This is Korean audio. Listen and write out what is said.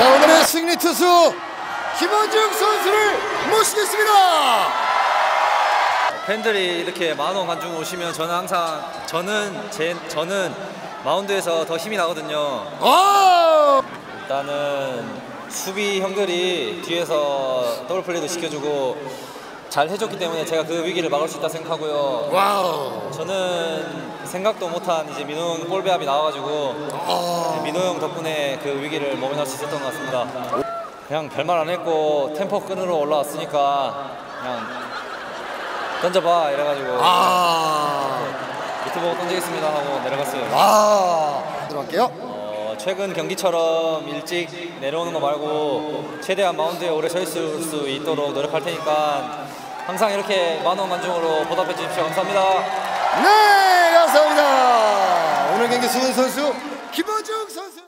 자 오늘의 승리 투수 김원중 선수를 모시겠습니다. 팬들이 이렇게 만원 관중 오시면 저는 항상 저는 제 저는 마운드에서 더 힘이 나거든요. 아 일단은 수비 형들이 뒤에서 더블 플레이도 시켜주고 잘 해줬기 때문에 제가 그 위기를 막을 수 있다 생각하고요. 와우. 저는 생각도 못한 이제 형 볼배합이 나와가지고 아, 민호 형 덕분에 그 위기를 모면할 수 있었던 것 같습니다. 그냥 별말 안 했고 템포 끈으로 올라왔으니까 그냥 던져봐 이래가지고 아, 밑에 보고 던지겠습니다 하고 내려갔어요. 아. 들어갈게요. 어, 최근 경기처럼 일찍 내려오는 거 말고 최대한 마운드에 오래 서 있을 수 있도록 노력할 테니까 항상 이렇게 만원 관중으로 보답해 주십시오. 감사합니다. 네, 감사합니다. 오늘 경기 수훈 선수 김원중 선수.